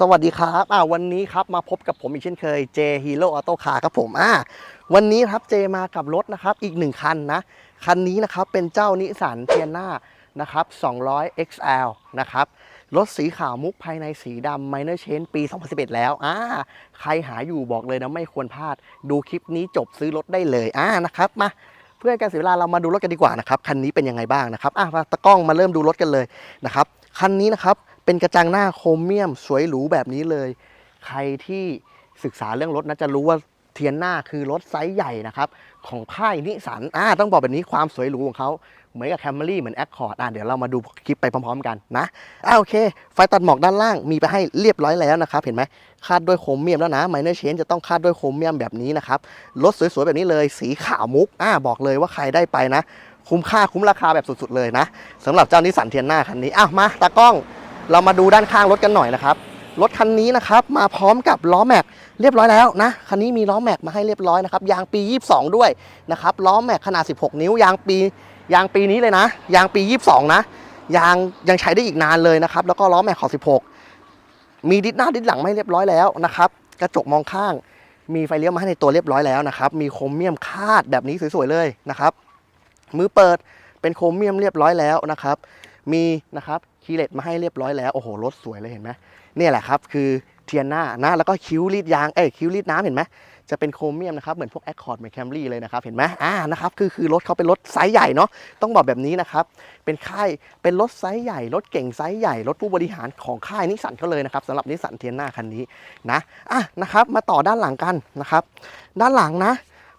สวัสดีครับอ่าวันนี้ครับมาพบกับผมอีกเช่นเคย J Hero Auto Car ครับผมอ่าวันนี้ครับเจมากับรถนะครับอีกหนึ่งคันนะคันนี้นะครับเป็นเจ้านิสสันเทียน่านะครับ200 XL นะครับรถสีขาวมุกภายในสีดำ Minor Change ปี 2011 แล้วอ่าใครหาอยู่บอกเลยนะไม่ควรพลาด ดูคลิปนี้จบซื้อรถได้เลยอ่านะครับมาเพื่อการเสียเวลาเรามาดูรถกันดีกว่านะครับคันนี้เป็นยังไงบ้างนะครับอะมาตะกล้องมาเริ่มดูรถกันเลยนะครับคันนี้นะครับ เป็นกระจังหน้าโครเมียมสวยหรูแบบนี้เลย ใครที่ศึกษาเรื่องรถนะจะรู้ว่าเทียนหน้าคือรถไซส์ใหญ่นะครับ ของค่ายนิสสันอ่าต้องบอกแบบนี้ความสวยหรูของเขาเหมือนกับแคมรี่เหมือนแอคคอร์ดอะเดี๋ยวเรามาดูคลิปไปพร้อมๆกันนะอ่าโอเค ไฟตัดหมอกด้านล่างมีไปให้เรียบร้อยแล้วนะครับ เห็นไหมคาดด้วยโครเมียมแล้วนะไมเนอร์เชนจะต้องคาดด้วยโครเมียมแบบนี้นะครับ รถสวยๆแบบนี้เลย สีขาวมุกอ่าบอกเลยว่าใครได้ไปนะ คุ้มค่าคุ้มราคาแบบสุดๆเลยนะสำหรับเจ้านิสสันเทียนหน้าคันนี้อะมาตากล้อง เรามาดูด้านข้างรถกันหน่อยนะครับ รถคันนี้นะครับมาพร้อมกับล้อแม็กเรียบร้อยแล้วนะ คันนี้มีล้อแม็กมาให้เรียบร้อยนะครับ ยางปี 22 ด้วยนะครับ ล้อแม็กขนาด 16 นิ้ว ยางปี ยางปีนี้เลยนะ ยางปี 22 นะ ยางยังใช้ได้อีกนานเลยนะครับ แล้วก็ล้อแม็กของ16 มีดิสหน้าดิสหลังไม่เรียบร้อยแล้วนะครับ กระจกมองข้าง มีไฟเลี้ยวมาให้ในตัวเรียบร้อยแล้วนะครับ มีโครเมียมคาดแบบนี้สวยๆเลยนะครับ มือเปิดเป็นโครเมียมเรียบร้อยแล้วนะครับ มีนะครับ คีเลตมาให้เรียบร้อยแล้ว โอ้โห รถสวยเลยเห็นไหมนี่แหละครับ คือเทียนหน้านะ แล้วก็คิ้วรีดยาง เอ้ย คิ้วรีดน้ำเห็นไหมจะเป็นโครเมียมนะครับ เหมือนพวกแอคคอร์ดเหมือนแคมรี่เลยนะครับ เห็นไหมอ่า นะครับ คือ คือรถเขาเป็นรถไซส์ใหญ่เนาะ ต้องบอกแบบนี้นะครับ เป็นค่าย เป็นรถไซส์ใหญ่ รถเก่งไซส์ใหญ่ รถผู้บริหารของค่ายนิสสันเขาเลยนะครับสำหรับนิสสันเทียนหน้าคันนี้นะ อะ นะครับ มาต่อด้านหลังกันนะครับ ด้านหลังนะ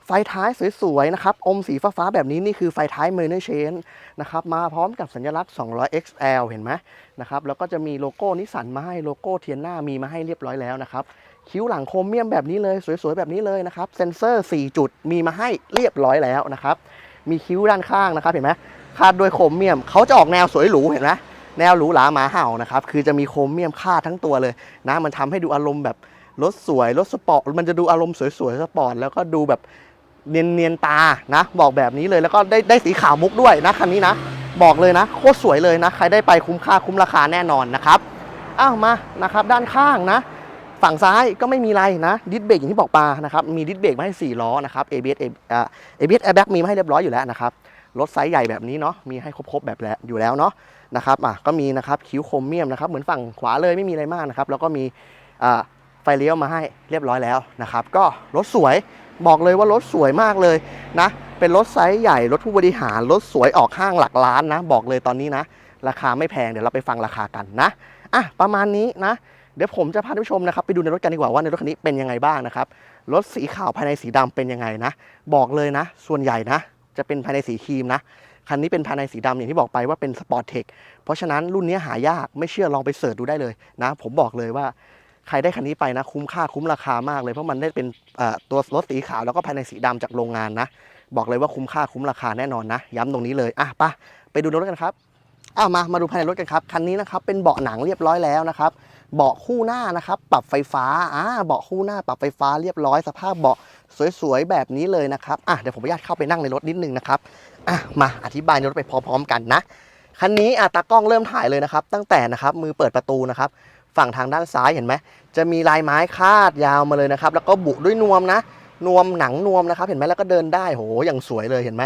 ไฟท้ายสวยๆนะครับ อมสีฟ้าๆแบบนี้นี่คือไฟท้ายเมอร์เนอร์เชนนะครับ มาพร้อมกับสัญลักษณ์ 200 XL เห็นไหมนะครับ แล้วก็จะมีโลโก้นิสสันมาให้ โลโก้เทียนหน้ามีมาให้เรียบร้อยแล้วนะครับ คิ้วหลังโครเมียมแบบนี้เลย สวยๆ แบบนี้เลยนะครับ เซนเซอร์ 4 จุดมีมาให้เรียบร้อยแล้วนะครับ มีคิ้วด้านข้างนะครับ เห็นไหมคาดด้วยโครเมียม เขาจะออกแนวสวยหรูเห็นไหมแนวหรูหราหมาเห่านะครับ คือจะมีโครเมียมคาดทั้งตัวเลยนะ มันทำให้ดูอารมณ์แบบรถสวย รถสปอร์ต มันจะดูอารมณ์สวยๆ สปอร์ต แล้วก็ดูแบบ เนียนๆตานะ บอกแบบนี้เลยแล้วก็ได้ได้สีขาวมุกด้วยนะคันนี้นะ บอกเลยนะ โคตรสวยเลยนะ ใครได้ไปคุ้มค่าคุ้มราคาแน่นอนนะครับอ้าวมานะครับ ด้านข้างนะ ฝั่งซ้ายก็ไม่มีอะไรนะดิสเบรกอย่างที่บอกปานะครับมีดิสเบรกมาให้4ล้อนะครับ ABS อ่า ABS airbag มีมาให้เรียบร้อยอยู่แล้วนะครับรถไซส์ใหญ่แบบนี้เนาะมีให้ครบๆแบบแล้วอยู่แล้วเนาะนะครับอะก็มีนะครับคิ้วโครเมียมนะครับเหมือนฝั่งขวาเลยไม่มีอะไรมากนะครับแล้วก็มีไฟเลี้ยวมาให้เรียบร้อยแล้วนะครับ ก็รถสวย บอกเลยว่ารถสวยมากเลยนะ เป็นรถไซส์ใหญ่ รถผู้บริหาร รถสวยออกห้างหลักล้านนะ บอกเลยตอนนี้นะ ราคาไม่แพง เดี๋ยวเราไปฟังราคากันนะ อะ ประมาณนี้นะ เดี๋ยวผมจะพาท่านผู้ชมนะครับไปดูในรถกันดีกว่าว่าในรถคันนี้เป็นยังไงบ้างนะครับ รถสีขาวภายในสีดำเป็นยังไงนะ บอกเลยนะ ส่วนใหญ่นะ จะเป็นภายในสีครีมนะ คันนี้เป็นภายในสีดำอย่างที่บอกไปว่าเป็นสปอร์ตเทค เพราะฉะนั้นรุ่นนี้หายาก ไม่เชื่อลองไปเสิร์ชดูได้เลยนะ ผมบอกเลยว่า ใครได้คันนี้ไปนะ คุ้มค่าคุ้มราคามากเลย เพราะมันได้เป็นตัวรถสีขาวแล้วก็ภายในสีดำจากโรงงานนะ บอกเลยว่าคุ้มค่าคุ้มราคาแน่นอนนะ ย้ำตรงนี้เลยอะไปะไปดูรถกันครับอะมามาดูภายในรถกันครับคันนี้นะครับเป็นเบาะหนังเรียบร้อยแล้วนะครับเบาะคู่หน้านะครับปรับไฟฟ้าอ่าเบาะคู่หน้าปรับไฟฟ้าเรียบร้อยสภาพเบาะสวยๆแบบนี้เลยนะครับอะเดี๋ยวผมขออนุญาตเข้าไปนั่งในรถนิดนึงนะครับอะมาอธิบายในรถไปพร้อมๆกันนะคันนี้อะตากล้องเริ่มถ่ายเลยนะครับ ตั้งแต่นะครับมือเปิดประตูนะครับ ฝั่งทางด้านซ้ายเห็นไหมจะมีลายไม้คาดยาวมาเลยนะครับ แล้วก็บุด้วยนวมนะ นวมหนังนวมนะครับ เห็นไหมแล้วก็เดินได้โหอย่างสวยเลยเห็นไหม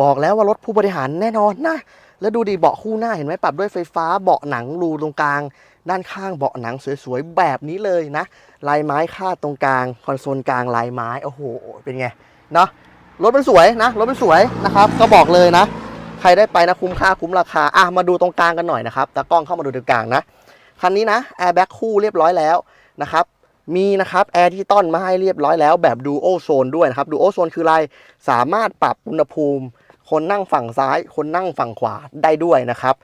บอกแล้วว่ารถผู้บริหารแน่นอนนะแล้วดูดีเบาะคู่หน้าเห็นไหมปรับด้วยไฟฟ้าเบาะหนังรูตรงกลาง ด้านข้างเบาะหนังสวยๆแบบนี้เลยนะ ลายไม้คาดตรงกลาง คอนโซลกลางลายไม้โอ้โหเป็นไงเนาะรถมันสวยนะรถมันสวยนะครับ ก็บอกเลยนะ ใครได้ไปนะคุ้มค่าคุ้มราคาอะมาดูตรงกลางกันหน่อยนะครับตากล้องเข้ามาดูตรงกลางนะ คันนี้นะแอร์แบ็กคู่เรียบร้อยแล้วนะครับมีนะครับแอร์ที่ต้อนมาให้เรียบร้อยแล้วแบบดูโอโซนด้วยนะครับดูโอโซนคืออะไรสามารถปรับอุณหภูมิ คนนั่งฝั่งซ้าย คนนั่งฝั่งขวาได้ด้วยนะครับ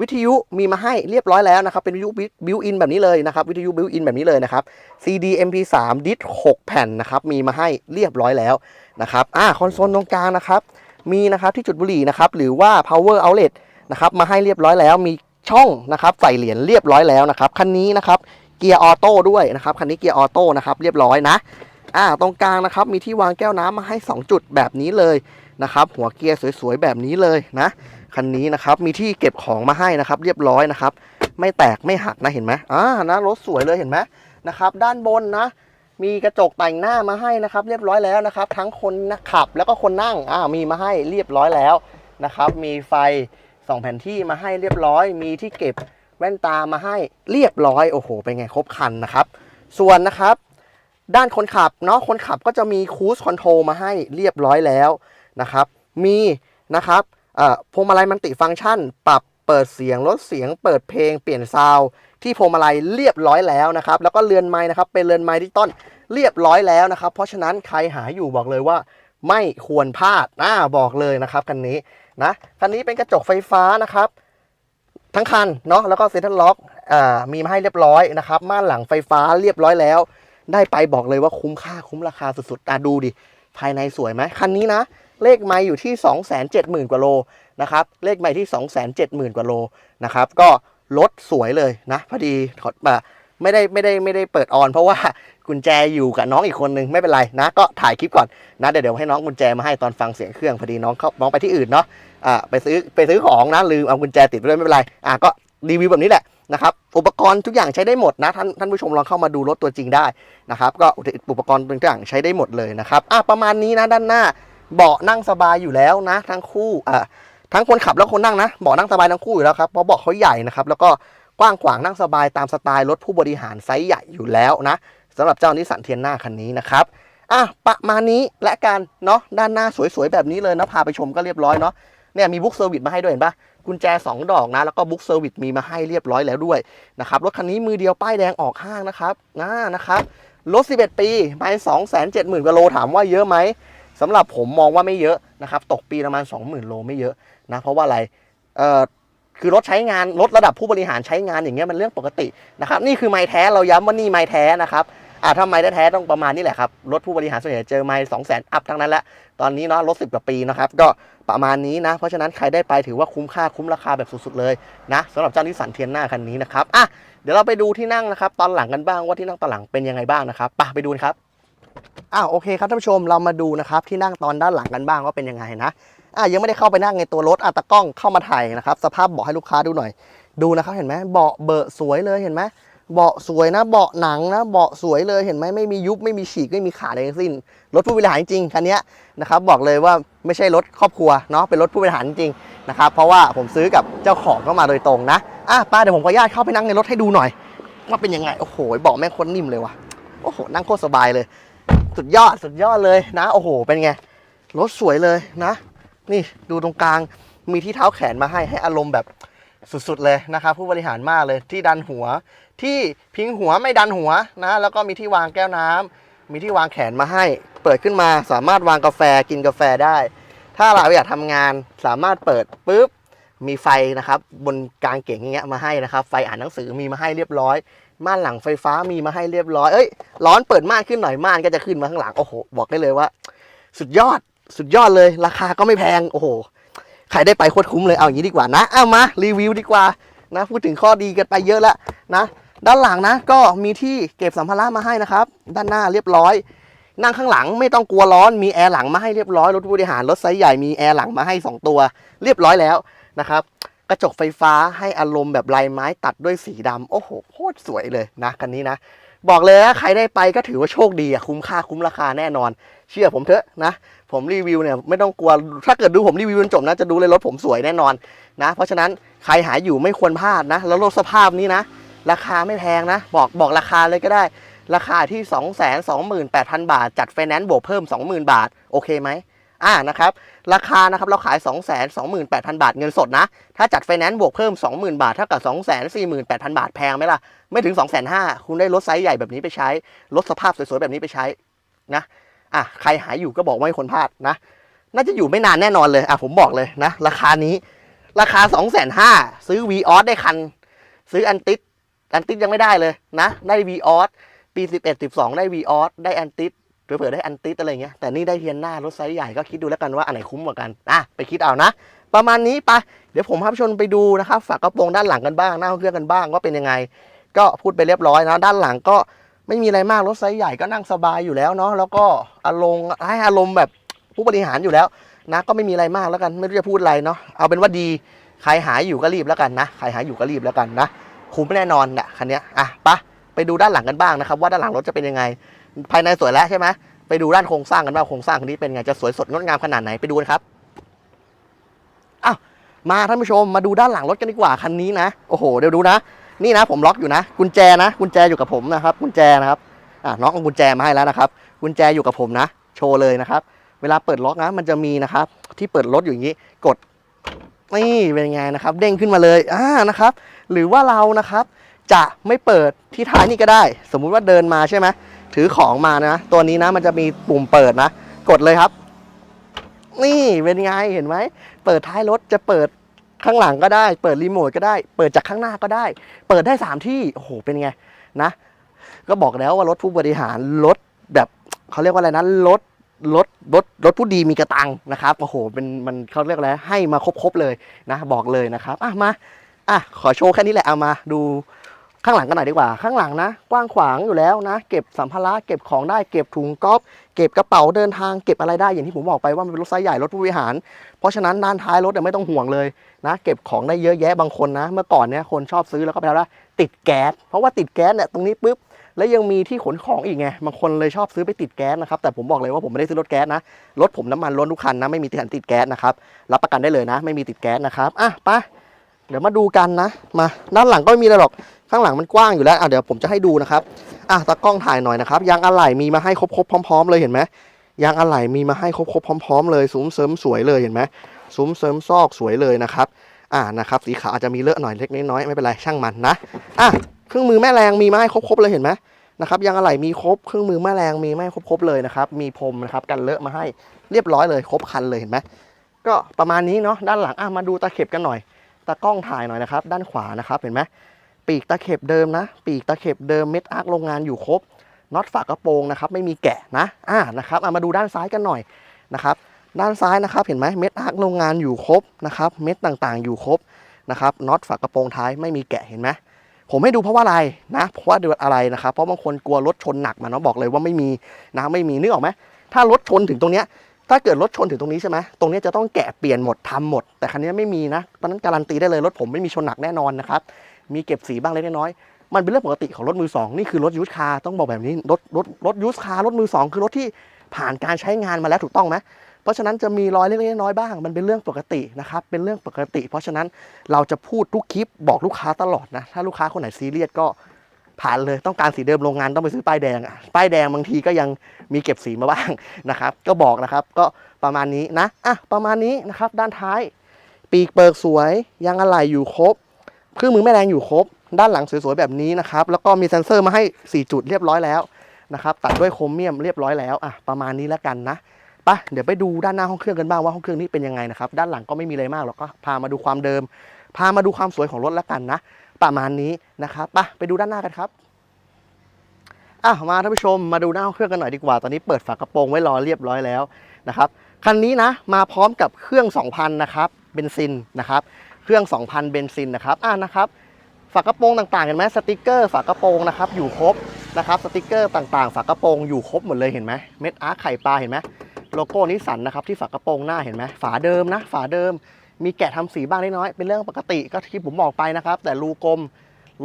วิทยุมีมาให้เรียบร้อยแล้วนะครับ เป็นวิทยุบิวอินแบบนี้เลยนะครับ วิทยุบิวอินแบบนี้เลยนะครับ CD MP3 ดิส6แผ่นนะครับมีมาให้เรียบร้อยแล้วนะครับอ่าคอนโซลตรงกลางนะครับ มีนะครับที่จุดบุหรี่นะครับ หรือว่า power outlet นะครับมาให้เรียบร้อยแล้วมี ช่องนะครับใส่เหรียญเรียบร้อยแล้วนะครับคันนี้นะครับเกียร์ออโต้ด้วยนะครับคันนี้เกียร์ออโต้นะครับเรียบร้อยนะอ่าตรงกลางนะครับมีที่วางแก้วน้ำมาให้ 2 จุดแบบนี้เลยนะครับหัวเกียร์สวยๆแบบนี้เลยนะคันนี้นะครับมีที่เก็บของมาให้นะครับ เรียบร้อยนะครับ ไม่แตกไม่หักนะเห็นไหมอ่านะรถสวยเลยเห็นไหมนะครับด้านบนนะ มีกระจกแต่งหน้ามาให้นะครับ เรียบร้อยแล้วนะครับ ทั้งคนขับแล้วก็คนนั่งอ่ามีมาให้เรียบร้อยแล้วนะครับ มีไฟ ส่องแผนที่มาให้เรียบร้อย มีที่เก็บแว่นตามาให้เรียบร้อยโอ้โหเป็นไงครบคันนะครับ ส่วนนะครับ ด้านคนขับเนาะคนขับก็จะมีคู i คอนโทรลมาให้เรียบร้อยแล้วนะครับ มีนะครับพวงมาลัยมันติฟังก์ชัน ปรับเปิดเสียงลดเสียง เปิดเพลงเปลี่ยนซาวที่พวงมาลัยเรียบร้อยแล้วนะครับ แล้วก็เรือนไม้นะครับ เป็นเรือนไม้ดิจิตอลเรียบร้อยแล้วนะครับ เพราะฉะนั้นใครหาอยู่บอกเลยว่าไม่ควรพลาดนะบอกเลยนะครับคันนี้ นะคันนี้เป็นกระจกไฟฟ้านะครับ ทั้งคันเนาะแล้วก็เซ็นทรัลล็อกมีมาให้เรียบร้อยนะครับม่านหลังไฟฟ้าเรียบร้อยแล้ว ได้ไปบอกเลยว่าคุ้มค่าคุ้มราคาสุดๆอะดูดิภายในสวยไหมคันนี้นะ เลขไม่อยู่ที่ 2 7 0 0 0 0 กว่าโลนะครับเลขไม่ที่ 2 7 0 0 0 0 กว่าโลนะครับก็รถสวยเลยนะพอดีถอดมา ไม่ได้ไม่ได้ไม่ได้เปิดออน เพราะว่ากุญแจอยู่กับน้องอีกคนนึงไม่เป็นไรนะ ก็ถ่ายคลิปก่อนนะเดี๋ยวเดี๋ยวให้น้องกุญแจมาให้ตอนฟังเสียงเครื่องพอดีน้องเขาน้องไปที่อื่นเนาะอ่าไปซื้อไปซื้อของนะลืมเอากุญแจติดไปด้วยไม่เป็นไรอะก็รีวิวแบบนี้แหละนะครับอุปกรณ์ทุกอย่างใช้ได้หมดนะท่านท่านผู้ชมลองเข้ามาดูรถตัวจริงได้นะครับก็อุปกรณ์ต่างใช้ได้หมดเลยนะครับอะประมาณนี้นะด้านหน้าเบาะนั่งสบายอยู่แล้วนะ ทั้งคู่อะทั้งคนขับและคนนั่งนะเบาะนั่งสบายทั้งคู่อยู่แล้วครับเพราะเบาะเขาใหญ่นะครับแล้วก็ กว้างขวางนั่งสบายตามสไตล์รถผู้บริหารไซส์ใหญ่อยู่แล้วนะสำหรับเจ้านิสสันเทียนหน้าคันนี้นะครับอะประมาณนี้และกันเนาะด้านหน้าสวยๆแบบนี้เลยนะพาไปชมก็เรียบร้อยเนาะเนี่ยมีบุ๊กเซอร์วิสมาให้ด้วยเห็นปะกุญแจ 2 ดอกนะ แล้วก็บุ๊กเซอร์วิสมีมาให้เรียบร้อยแล้วด้วยนะครับรถคันนี้มือเดียวป้ายแดงออกห้างนะครับนะนะครับรถ 11 ปีไป2 7 0 0 0 0กว่าโลถามว่าเยอะไหมสำหรับผมมองว่าไม่เยอะนะครับตกปีประมาณ 20,000 โลไม่เยอะนะเพราะว่าอะไรเอ่อ คือรถใช้งานรถระดับผู้บริหารใช้งานอย่างเงี้ยมันเรื่องปกตินะครับนี่คือไม้แท้เราย้ำว่านี่ไม้แท้นะครับอ่าถ้าไม้แท้ต้องประมาณนี้แหละครับรถผู้บริหารส่วนใหญ่เจอไม้สองแสนอัพทั้งนั้นแหละตอนนี้เนาะรถสิบกว่าปีนะครับก็ประมาณนี้นะ เพราะฉะนั้นใครได้ไปถือว่าคุ้มค่าคุ้มราคาแบบสุดๆเลยนะสำหรับเจ้านิสสันเทียนหน้าคันนี้นะครับอะเดี๋ยวเราไปดูที่นั่งนะครับตอนหลังกันบ้างว่าที่นั่งตอนหลังเป็นยังไงบ้างนะครับไปไปดูกันครับอ้าวโอเคครับท่านผู้ชมเรามาดูนะครับที่นั่งตอนด้านหลังกันบ้างว่าเป็นยังไงนะ อะยังไม่ได้เข้าไปนั่งในตัวรถอะตะกล้องเข้ามาถ่ายนะครับ สภาพเบาะให้ลูกค้าดูหน่อย ดูนะครับเห็นไหมเบาะเบอะสวยเลยเห็นไหมเบาะสวยนะเบาะหนังนะเบาะสวยเลยเห็นไหมไม่มียุบไม่มีฉีกไม่มีขาดอะไรทั้งสิ้น รถผู้บริหารจริงคันนี้นะครับบอกเลยว่าไม่ใช่รถครอบครัวเนาะเป็นรถผู้บริหารจริงนะครับเพราะว่าผมซื้อกับเจ้าของเข้ามาโดยตรงนะอะป้าเดี๋ยวผมขออนุญาตเข้าไปนั่งในรถให้ดูหน่อย ว่าเป็นยังไงโอ้โหเบาะแม่งโคตรนิ่มเลยว่ะโอ้โหนั่งโคตรสบายเลย สุดยอดสุดยอดเลยนะ โอ้โหเป็นไงรถสวยเลยนะ นี่ดูตรงกลาง มีที่เท้าแขนมาให้ให้อารมณ์แบบสุดๆเลยนะครับผู้บริหารมากเลยที่ดันหัว ที่พิงหัวไม่ดันหัวนะแล้วก็มีที่วางแก้วน้ำมีที่วางแขนมาให้ เปิดขึ้นมาสามารถวางกาแฟกินกาแฟได้ ถ้าเราอยากทำงานสามารถเปิดปุ๊บมีไฟนะครับบนกลางเก๋งอย่างเงี้ยมาให้นะครับ ไฟอ่านหนังสือมีมาให้เรียบร้อย ม่านหลังไฟฟ้ามีมาให้เรียบร้อยเอ้ยร้อนเปิดม่านขึ้นหน่อยม่านก็จะขึ้นมาข้างหลังโอ้โหบอกได้เลยว่า สุดยอด สุดยอดเลย ราคาก็ไม่แพง โอ้โหใครได้ไปโคตรคุ้มเลย เอาอย่างนี้ดีกว่านะ เอามารีวิวดีกว่านะ พูดถึงข้อดีกันไปเยอะแล้วนะ ด้านหลังนะ ก็มีที่เก็บสัมภาระมาให้นะครับ ด้านหน้าเรียบร้อย นั่งข้างหลังไม่ต้องกลัวร้อน มีแอร์หลังมาให้เรียบร้อย รถผู้บริหารรถไซส์ใหญ่มีแอร์หลังมาให้สองตัว เรียบร้อยแล้วนะครับ กระจกไฟฟ้าให้อารมณ์แบบลายไม้ตัดด้วยสีดำโอ้โห โคตรสวยเลยนะคันนี้นะ บอกเลยนะใครได้ไปก็ถือว่าโชคดีอะคุ้มค่าคุ้มราคาแน่นอน เชื่อผมเถอะนะ ผมรีวิวเนี่ยไม่ต้องกลัวถ้าเกิดดูผมรีวิวจนจบนะจะดูเลยรถผมสวยแน่นอนนะเพราะฉะนั้นใครหาอยู่ไม่ควรพลาดนะ แล้วรถสภาพนี้นะ ราคาไม่แพงนะ บอกบอกราคาเลยก็ได้ ราคาที่ 2 2 8 0 0 0 บาท จัดไฟแนนซ์บวกเพิ่ม 20,000 บาท โอเคไหมอ่านะครับราคานะครับเราขาย 2 2 8 0 0 0 บาทเงินสดนะ ถ้าจัดไฟแนนซ์บวกเพิ่ม 20,000 บาทเท่ากับ 2 4 8 0 0 0 บาทแพงไหมล่ะ ไม่ถึง 2 5 0 0 0คุณได้รถไซส์ใหญ่แบบนี้ไปใช้รถสภาพสวยๆแบบนี้ไปใช้นะ อะใครหายอยู่ก็บอกว่าไม่ควรพลาดนะ น่าจะอยู่ไม่นานแน่นอนเลยอะผมบอกเลยนะ ราคานี้ ราคา 2 5 0 0 0ซื้อ v ีออสได้คัน ซื้ออันติสอันติสยังไม่ได้เลยนะ ได้ v ีออสปี 11 12 ได้ v ีออสได้อันติสเผื่อได้อันติสอะไรเงี้ยแต่นี่ได้เทียนหน้ารถไซส์ใหญ่ก็คิดดูแล้วกันว่าอันไหนคุ้มกว่ากันอะไปคิดเอานะ ประมาณนี้ไปเดี๋ยวผมพาชมไปดูนะครับฝากกระโปรงด้านหลังกันบ้างหน้าเครื่องกันบ้างว่าเป็นยังไง ก็พูดไปเรียบร้อยนะด้านหลังก็ ไม่มีอะไรมากรถไซส์ใหญ่ก็นั่งสบายอยู่แล้วเนาะแล้วก็อารมณ์ให้อารมณ์แบบผู้บริหารอยู่แล้วนะก็ไม่มีอะไรมากแล้วกันไม่รู้จะพูดอะไรเนาะเอาเป็นว่าดีใครหายอยู่ก็รีบแล้วกันนะใครหายอยู่ก็รีบแล้วกันนะคุ้มแน่นอนเนี่ยคันนี้อะไปะไปดูด้านหลังกันบ้างนะครับ ว่าด้านหลังรถจะเป็นยังไง ภายในสวยแล้วใช่ไหมไปดูด้านโครงสร้างกันบ้างโครงสร้างคันนี้เป็นไงจะสวยสดงดงามขนาดไหนไปดูกันครับอ้าวมาท่านผู้ชมมาดูด้านหลังรถกันดีกว่าคันนี้นะโอ้โหเดี๋ยวดูนะ นี่นะผมล็อกอยู่นะ กุญแจนะ กุญแจอยู่กับผมนะครับ กุญแจนะครับอะน้องเอากุญแจมาให้แล้วนะครับ กุญแจอยู่กับผมนะ โชว์เลยนะครับ เวลาเปิดล็อกนะ มันจะมีนะครับ ที่เปิดรถอยู่อย่างนี้ กด นี่เป็นไงนะครับ เด้งขึ้นมาเลยอ่านะครับ หรือว่าเรานะครับ จะไม่เปิดที่ท้ายนี่ก็ได้ สมมุติว่าเดินมาใช่ไหมถือของมานะ ตัวนี้นะ มันจะมีปุ่มเปิดนะ กดเลยครับ นี่เป็นไงเห็นไหม เปิดท้ายรถจะเปิด ข้างหลังก็ได้ เปิดรีโมทก็ได้ เปิดจากข้างหน้าก็ได้ เปิดได้สามที่ โอ้โห เป็นไงนะ ก็บอกแล้วว่ารถผู้บริหารรถแบบเขาเรียกว่าอะไรนะรถรถรถรถผู้ดีมีกระตังนะครับ โอ้โห เป็นมันเขาเรียกอะไรให้มาครบๆเลยนะ บอกเลยนะครับ อะมา อะ ขอโชว์แค่นี้แหละ เอามาดู ข้างหลังกันหน่อยดีกว่า ข้างหลังนะ กว้างขวางอยู่แล้วนะ เก็บสัมภาระเก็บของได้เก็บถุงก๊อฟเก็บกระเป๋าเดินทางเก็บอะไรได้อย่างที่ผมบอกไปว่ามันเป็นรถไซส์ใหญ่รถผู้บริหาร เพราะฉะนั้นด้านท้ายรถเนี่ยไม่ต้องห่วงเลยนะเก็บของได้เยอะแยะบางคนนะ เมื่อก่อนเนี่ยคนชอบซื้อแล้วก็ไปแล้วว่าติดแก๊สเพราะว่าติดแก๊สเนี่ยตรงนี้ปุ๊บแล้วยังมีที่ขนของอีกไงบางคนเลยชอบซื้อไปติดแก๊สนะครับแต่ผมบอกเลยว่าผมไม่ได้ซื้อรถแก๊สนะรถผมน้ำมันล้นทุกคันนะไม่มีติดติดแก๊สนะครับรับประกันได้เลยนะ ไม่มีติดแก๊สนะครับอะไปเดี๋ยวมาดูกันนะ มาด้านหลังก็ไม่มีอะไรหรอก ข้างหลังมันกว้างอยู่แล้วอะเดี๋ยวผมจะให้ดูนะครับอะตากล้องถ่ายหน่อยนะครับยางอะไหล่มีมาให้ครบๆพร้อม ๆ เลยเห็นไหมยางอะไหล่มีมาให้ครบๆพร้อม ๆ เลยซุ้มเสริมสวยเลยเห็นไหมซุ้มเสริมซอกสวยเลยนะครับอ่านะครับสีขาวอาจจะมีเลอะหน่อยเล็กน้อยไม่เป็นไรช่างมันนะอะเครื่องมือแม่แรงมีมาให้ครบๆเลยเห็นไหมนะครับยางอะไหล่มีครบเครื่องมือแม่แรงมีไม่ครบๆเลยนะครับมีพรมนะครับกันเลอะมาให้เรียบร้อยเลยครบคันเลยเห็นไหมก็ประมาณนี้เนาะด้านหลังอะมาดูตะเข็บกันหน่อยตากล้องถ่ายหน่อยนะครับ ด้านขวานะครับเห็นไหม ปีกตะเข็บเดิมนะ ปีกตะเข็บเดิมเม็ดอาร์คโรงงานอยู่ครบน็อตฝากระโปรงนะครับไม่มีแกะนะอ่านะครับอะมาดูด้านซ้ายกันหน่อยนะครับด้านซ้ายนะครับเห็นไหมเม็ดอาร์คโรงงานอยู่ครบนะครับเม็ดต่างๆ อยู่ครบนะครับน็อตฝากระโปรงท้ายไม่มีแกะเห็นไหมผมให้ดูเพราะว่าอะไรนะเพราะว่าเดือดอะไรนะครับเพราะบางคนกลัวรถชนหนักมาเนาะบอกเลยว่าไม่มีนะไม่มีนึกออกไหมถ้ารถชนถึงตรงเนี้ยถ้าเกิดรถชนถึงตรงนี้ใช่ไหมตรงเนี้ยจะต้องแกะเปลี่ยนหมดทำหมด แต่คันนี้ไม่มีนะตอนนั้นการันตีได้เลยรถผมไม่มีชนหนักแน่นอนนะครับ มีเก็บสีบ้างเล็กน้อยมันเป็นเรื่องปกติของรถมือสองนี่คือรถยูสคาร์ต้องบอกแบบนี้รถรถรถยูสคาร์รถมือสองคือรถที่ผ่านการใช้งานมาแล้วถูกต้องไหมเพราะฉะนั้นจะมีรอยเล็กๆน้อยๆบ้าง มันเป็นเรื่องปกตินะครับเป็นเรื่องปกติ เพราะฉะนั้นเราจะพูดทุกคลิปบอกลูกค้าตลอดนะถ้าลูกค้าคนไหนซีเรียสก็ผ่านเลยต้องการสีเดิมโรงงานต้องไปซื้อป้ายแดงอะป้ายแดงบางทีก็ยังมีเก็บสีมาบ้างนะครับก็บอกนะครับก็ประมาณนี้นะอะประมาณนี้นะครับด้านท้าย ปีกเปิกสวยยางอะไหล่อยู่ครบ เครื่องมือแม่แรงอยู่ครบ ด้านหลังสวยๆแบบนี้นะครับ แล้วก็มีเซ็นเซอร์มาให้ 4 จุดเรียบร้อยแล้วนะครับ ตัดด้วยโครเมียมเรียบร้อยแล้วอะประมาณนี้แล้วกันนะไปเดี๋ยวไปดูด้านหน้าห้องเครื่องกันบ้างว่าห้องเครื่องนี้เป็นยังไงนะครับ ด้านหลังก็ไม่มีอะไรมากหรอกก็พามาดูความเดิม พามาดูความสวยของรถแล้วกันนะ ประมาณนี้นะครับไปไปดูด้านหน้ากันครับอะมาท่านผู้ชมมาดูหน้าห้องเครื่องกันหน่อยดีกว่า ตอนนี้เปิดฝากระโปรงไว้รอเรียบร้อยแล้วนะครับคันนี้นะมาพร้อมกับเครื่อง 2,000 นะครับเบนซินนะครับ เครื่อง 2,000 เบนซินนะครับอะนะครับฝากระโปรงต่างๆเห็นไหมสติกเกอร์ฝากระโปรงนะครับอยู่ครบนะครับสติกเกอร์ต่างๆ ฝากระโปรงอยู่ครบหมดเลยเห็นไหมเม็ดอาร์ไข่ปลาเห็นไหมโลโก้นิสสันนะครับที่ฝากระโปรงหน้าเห็นไหมฝาเดิมนะ ฝาเดิม มีแกะทำสีบ้างเล็กน้อยเป็นเรื่องปกติก็ที่ผมบอกไปนะครับ แต่รูกลม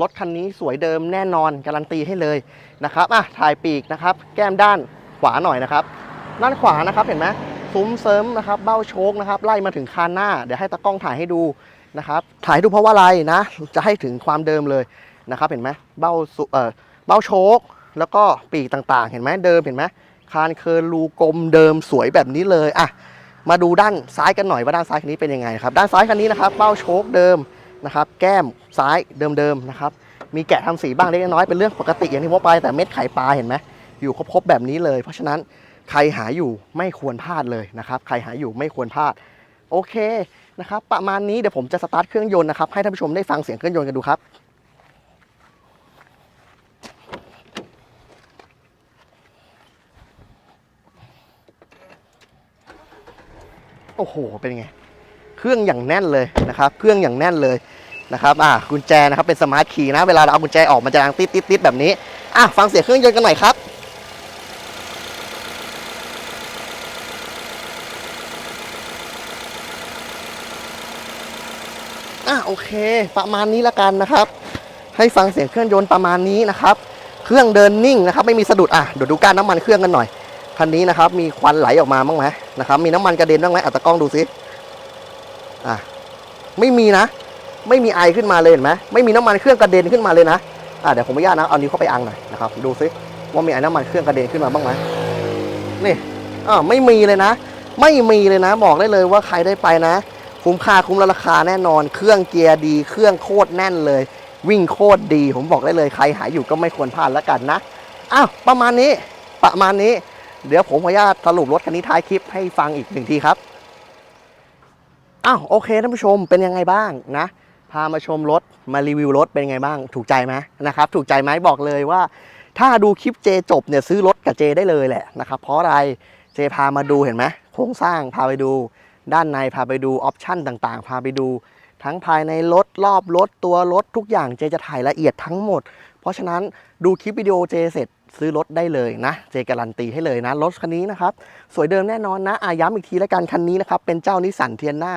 รถคันนี้สวยเดิมแน่นอนการันตีให้เลยนะครับอะถ่ายปีกนะครับ แก้มด้านขวาหน่อยนะครับ ด้านขวานะครับเห็นไหมซุ้มเสริมนะครับ เบ้าโชคนะครับ ไล่มาถึงคานหน้า เดี๋ยวให้ตากล้องถ่ายให้ดู นะครับ ถ่ายให้ดูเพราะว่าอะไรนะ จะให้ถึงความเดิมเลยนะครับ เห็นไหมเบ้าสุเอ่อเบ้าโชคแล้วก็ปีกต่างๆ เห็นไหมเดิมเห็นไหมคานเคิร์นรูกลมเดิมสวยแบบนี้เลยอะมาดูด้านซ้ายกันหน่อยว่าด้านซ้ายคันนี้เป็นยังไงครับ ด้านซ้ายคันนี้นะครับ เบ้าโชคเดิมนะครับ แก้มซ้ายเดิมๆนะครับ มีแกะทำสีบ้างเล็กน้อยเป็นเรื่องปกติอย่างที่ผมไปแต่เม็ดไข่ปลาเห็นไหมอยู่ครบๆแบบนี้เลย เพราะฉะนั้นใครหาอยู่ไม่ควรพลาดเลยนะครับ ใครหาอยู่ไม่ควรพลาด โอเค นะครับประมาณนี้เดี๋ยวผมจะสตาร์ทเครื่องยนต์นะครับให้ท่านผู้ชมได้ฟังเสียงเครื่องยนต์กันดูครับโอ้โห เป็นไง เครื่องอย่างแน่นเลยนะครับ เครื่องอย่างแน่นเลยนะครับ อ่ากุญแจนะครับ เป็นสมาร์ทคีย์นะ เวลาเราเอากุญแจออก มันจะดังติดติดติดแบบนี้ อะ ฟังเสียงเครื่องยนต์กันหน่อยครับ อะโอ เค ประมาณนี้ละกันนะครับ ให้ฟังเสียงเครื่องยนต์ประมาณนี้นะครับ เครื่องเดินนิ่งนะครับ ไม่มีสะดุดอะเดี๋ยวดูการน้ำมันเครื่องกันหน่อยคันนี้นะครับ มีควันไหลออกมาบ้างไหมนะครับ มีน้ำมันกระเด็นบ้างไหมอะตะกล้องดูซิอะไม่มีนะ ไม่มีไอขึ้นมาเลยเห็นไหมไม่มีน้ำมันเครื่องกระเด็นขึ้นมาเลยนะอะเดี๋ยวผมอนุญาตนะเอานิ้วเข้าไปอังหน่อยนะครับดูซิว่ามีไอ้น้ำมันเครื่องกระเด็นขึ้นมาบ้างไหมนี่อ่าไม่มีเลยนะ ไม่มีเลยนะ บอกได้เลยว่าใครได้ไปนะ คุ้มค่าคุ้มราคาแน่นอน เครื่องเกียร์ดี เครื่องโคตรแน่นเลย วิ่งโคตรดี ผมบอกได้เลยใครหายอยู่ก็ไม่ควรพลาดแล้วกันนะอ้าวประมาณนี้ประมาณนี้ เดี๋ยวผมขออนุญาตสรุปรถคันนี้ท้ายคลิปให้ฟังอีกหนึ่งทีครับอ้าวโอเคท่านผู้ชมเป็นยังไงบ้างนะพามาชมรถมารีวิวรถเป็นไงบ้าง ถูกใจไหมนะครับถูกใจไหมบอกเลยว่า ถ้าดูคลิปเจจบเนี่ยซื้อรถกับเจได้เลยแหละนะครับเพราะอะไรเจพามาดูเห็นไหมโครงสร้างพาไปดู ด้านในพาไปดูออปชั่นต่างๆ พาไปดูทั้งภายในรถรอบรถตัวรถทุกอย่างเจจะถ่ายละเอียดทั้งหมด เพราะฉะนั้นดูคลิปวิดีโอเจเสร็จซื้อรถได้เลยนะ เจการันตีให้เลยนะ รถคันนี้นะครับ สวยเดิมแน่นอนนะอาย้ำอีกทีแล้วกันคันนี้นะครับ เป็นเจ้านิสสันเทียนหน้า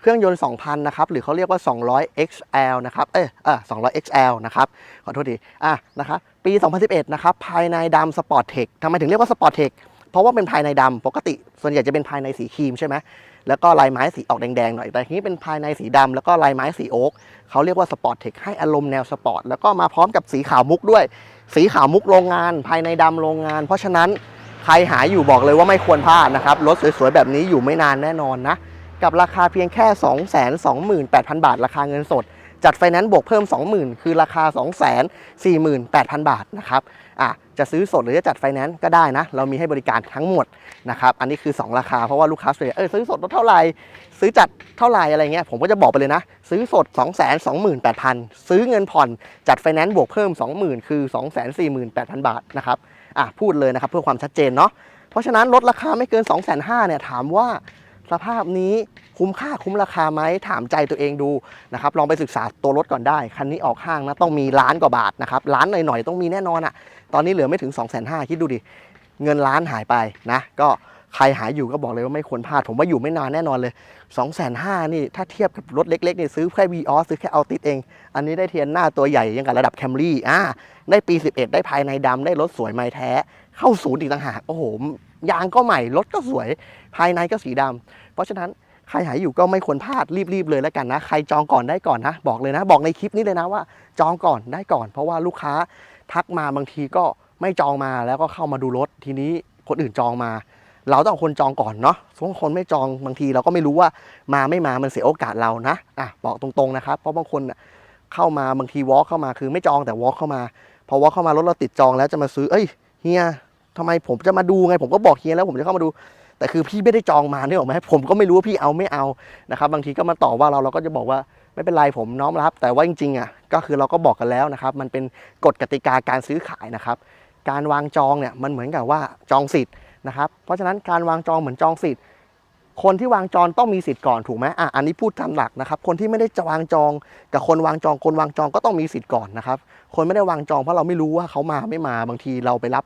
เครื่องยนต์ 2,000 นะครับ หรือเขาเรียกว่า 200 XL นะครับ เออเออ200 XL นะครับ ขอโทษที อะ นะครับ ปี 2011 นะครับ ภายในดำสปอร์ตเทคทำไมถึงเรียกว่าสปอร์ตเทคเพราะว่าเป็นภายในดำ ปกติ ส่วนใหญ่จะเป็นภายในสีครีมใช่ไหม แล้วก็ลายไม้สีออกแดงๆหน่อย แต่ทีนี้เป็นภายในสีดำแล้วก็ลายไม้สีโอ๊กเขาเรียกว่าสปอร์ตเทคให้อารมณ์แนวสปอร์ตแล้วก็มาพร้อมกับสีขาวมุกด้วย สีขาวมุกโรงงาน ภายในดำโรงงาน เพราะฉะนั้นใครหาอยู่บอกเลยว่าไม่ควรพลาดนะครับรถสวยๆแบบนี้อยู่ไม่นานแน่นอนนะกับราคาเพียงแค่ 228,000 บาท ราคาเงินสด จัดไฟแนนซ์บวกเพิ่ม 20,000 คือราคา 248,000 บาทนะครับอะจะซื้อสดหรือจะจัดไฟแนนซ์ก็ได้นะ เรามีให้บริการทั้งหมดนะครับ อันนี้คือ 2 ราคา เพราะว่าลูกค้าส่วนใหญ่เออซื้อสดลดเท่าไหร่ ซื้อจัดเท่าไหร่อะไรเงี้ย ผมก็จะบอกไปเลยนะ ซื้อสด 228,000 ซื้อเงินผ่อนจัดไฟแนนซ์บวกเพิ่ม 20,000 คือ 248,000 บาทนะครับ อะพูดเลยนะครับเพื่อความชัดเจนเนาะ เพราะฉะนั้นลดราคาไม่เกิน 2 5 0 0 0เนี่ยถามว่าสภาพนี้คุ้มค่าคุ้มราคาไหมถามใจตัวเองดูนะครับลองไปศึกษาตัวรถก่อนได้ คันนี้ออกห้างนะต้องมีล้านกว่าบาทนะครับล้านหน่อยๆ ต้องมีแน่นอนอะ่ะ ตอนนี้เหลือไม่ถึง 2 5 0 0 0คิดดูดิ เงินล้านหายไปนะ ก็ใครหายอยู่ก็บอกเลยว่าไม่ควรพลาด ผมว่าอยู่ไม่นานแน่นอนเลย 2 5 0 0 0นี่ถ้าเทียบกับรถเล็กๆนี่ซื้อแค่วีออซื้อแค่เอาติดเอง อันนี้ได้เทียนหน้าตัวใหญ่ยังกับระดับแคมรี่อ่าได้ปี 11 ได้ภายในดำได้รถสวยไม้แท้ เข้าศูนย์อีกต่างหากโอ้โหยางก็ใหม่รถก็สวย ภายในก็สีดำเพราะฉะนั้นใครหายอยู่ก็ไม่ควรพลาดรีบๆเลยแล้วกันนะ ใครจองก่อนได้ก่อนนะ บอกเลยนะ บอกในคลิปนี้เลยนะว่า จองก่อนได้ก่อน เพราะว่าลูกค้า ทักมาบางทีก็ไม่จองมาแล้วก็เข้ามาดูรถทีนี้คนอื่นจองมา เราต้องคนจองก่อนเนาะสมมติคนไม่จองบางทีเราก็ไม่รู้ว่ามาไม่มามันเสียโอกาสเรานะอะบอกตรงๆนะครับ เพราะบางคนเข้ามาบางทีวอล์กเข้ามาคือไม่จองแต่วอล์กเข้ามาพอวอล์กเข้ามารถเราติดจองแล้วจะมาซื้อเอ้ยเฮียทำไมผมจะมาดูไง ผมก็บอกเฮียแล้วผมจะเข้ามาดู แต่คือพี่ไม่ได้จองมาเนี่ยหรอกไหมผมก็ไม่รู้ว่าพี่เอาไม่เอานะครับบางทีก็มาต่อว่าเราเราก็จะบอกว่า ไม่เป็นไรผมน้อมรับ แต่ว่าจริงๆอะก็คือเราก็บอกกันแล้วนะครับ มันเป็นกฎกติกาการซื้อขายนะครับ การวางจองเนี่ยมันเหมือนกับว่าจองสิทธิ์นะครับ เพราะฉะนั้นการวางจองเหมือนจองสิทธิ์ คนที่วางจองต้องมีสิทธิ์ก่อนถูกไหมอะอันนี้พูดตามหลักนะครับ คนที่ไม่ได้จะวางจอง กับคนวางจอง คนวางจองก็ต้องมีสิทธิ์ก่อนนะครับ คนไม่ได้วางจองเพราะเราไม่รู้ว่าเขามาไม่มาบางทีเราไปรับ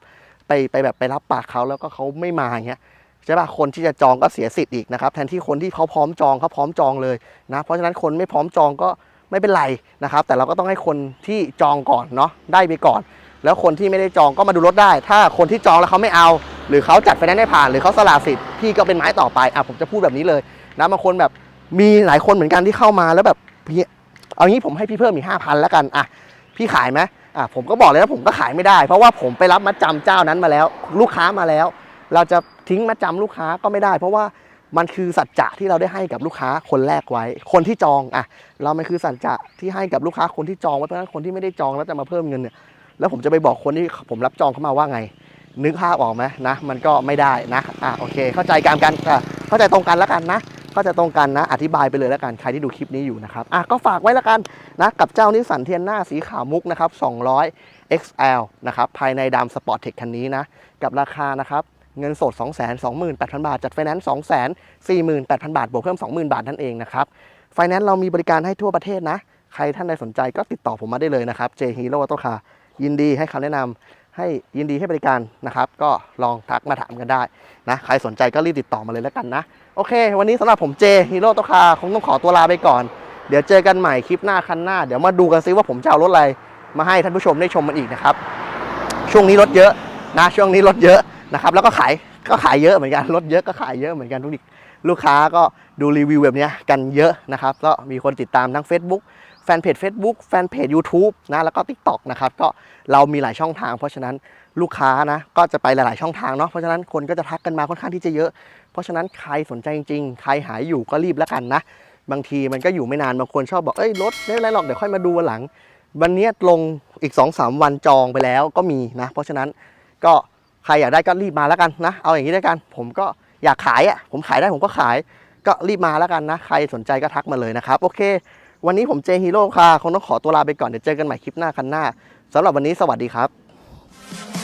ไปไปแบบไปรับปากเขาแล้วก็เขาไม่มาอย่างเงี้ย ใช่ป่ะคนที่จะจองก็เสียสิทธิ์อีกนะครับแทนที่คนที่เขาพร้อมจองเขาพร้อมจองเลยนะเพราะฉะนั้นคนไม่พร้อมจองก็ไม่เป็นไรนะครับ แต่เราก็ต้องให้คนที่จองก่อนเนาะได้ไปก่อน แล้วคนที่ไม่ได้จองก็มาดูรถได้ ถ้าคนที่จองแล้วเขาไม่เอา หรือเขาจัดไฟแนนซ์ไม่ผ่านหรือเขาสละสิทธิ์พี่ก็เป็นไม้ต่อไปอะผมจะพูดแบบนี้เลยนะบางคนแบบมีหลายคนเหมือนกันที่เข้ามาแล้วแบบพี่เอางี้ผมให้พี่เพิ่มอีกห้าพันแล้วกันอะพี่ขายไหมอะผมก็บอกเลยว่าผมก็ขายไม่ได้ เพราะว่าผมไปรับมัดจำเจ้านั้นมาแล้ว ลูกค้ามาแล้ว เราจะ ทิ้งมาจำลูกค้าก็ไม่ได้ เพราะว่ามันคือสัจจะที่เราได้ให้กับลูกค้าคนแรกไว้ คนที่จองอะเรามันคือสัจจะที่ให้กับลูกค้าคนที่จองไว้เพราะฉะนั้นคนที่ไม่ได้จองแล้วจะมาเพิ่มเงินเนี่ยแล้วผมจะไปบอกคนที่ผมรับจองเข้ามาว่าไง นึกภาพออกไหมนะ มันก็ไม่ได้นะอะโอเค เข้าใจการกันเข้าใจตรงกันแล้วกันนะเข้าใจตรงกันนะ อธิบายไปเลยแล้วกัน ใครที่ดูคลิปนี้อยู่นะครับ อะ ก็ฝากไว้แล้วกันนะ กับเจ้านิสสันเทียนหน้าสีขาวมุกนะครับ 200 XL นะครับ ภายในดำสปอร์ตเทคคันนี้นะ กับราคานะครับ เงินสด 2 2 8 0 0 0 บาท จัดไฟแนนซ์ 2 4 8 0 0 0 บาท บวกเพิ่ม 20,000 บาทนั่นเองนะครับ ไฟแนนซ์เรามีบริการให้ทั่วประเทศนะ ใครท่านใดสนใจก็ติดต่อผมมาได้เลยนะครับ J Hero Auto Car ยินดีให้คำแนะนำให้ยินดีให้บริการนะครับ ก็ลองทักมาถามกันได้นะ ใครสนใจก็รีบติดต่อมาเลยแล้วกันนะ โอเค วันนี้สำหรับผม J Hero Auto Car คงต้องขอตัวลาไปก่อน เดี๋ยวเจอกันใหม่คลิปหน้าคันหน้า เดี๋ยวมาดูกันซิว่าผมจะเอารถอะไรมาให้ท่านผู้ชมได้ชมมันอีกนะครับ ช่วงนี้รถเยอะนะ ช่วงนี้รถเยอะ นะครับแล้วก็ขายก็ขายเยอะเหมือนกันรถเยอะก็ขายเยอะเหมือนกันทุกทีลูกค้าก็ดูรีวิวแบบนี้กันเยอะนะครับก็มีคนติดตามทั้ง Facebook แฟนเพจ Facebook แฟนเพจ YouTube นะแล้วก็ TikTok นะครับก็เรามีหลายช่องทาง เพราะฉะนั้นลูกค้านะก็จะไปหลาย ๆ ช่องทางเนาะเพราะฉะนั้นคนก็จะทักกันมาค่อนข้างที่จะเยอะ เพราะฉะนั้นใครสนใจจริงๆ ใครหายอยู่ก็รีบแล้วกันนะ บางทีมันก็อยู่ไม่นานบางคนชอบบอกเอ้ยรถไม่เป็นไรหรอกเดี๋ยวค่อยมาดูวันหลัง วันนี้ลงอีก2อสวันจองไปแล้วก็มีนะ เพราะฉะนั้นก็ ใครอยากได้ก็รีบมาแล้วกันนะ เอาอย่างนี้แล้วกัน ผมก็อยากขายอะ ผมขายได้ผมก็ขาย ก็รีบมาแล้วกันนะ ใครสนใจก็ทักมาเลยนะครับ โอเค วันนี้ผมเจฮีโร่ค่ะ คงต้องขอตัวลาไปก่อน เดี๋ยวเจอกันใหม่คลิปหน้าคันหน้าสำหรับวันนี้สวัสดีครับ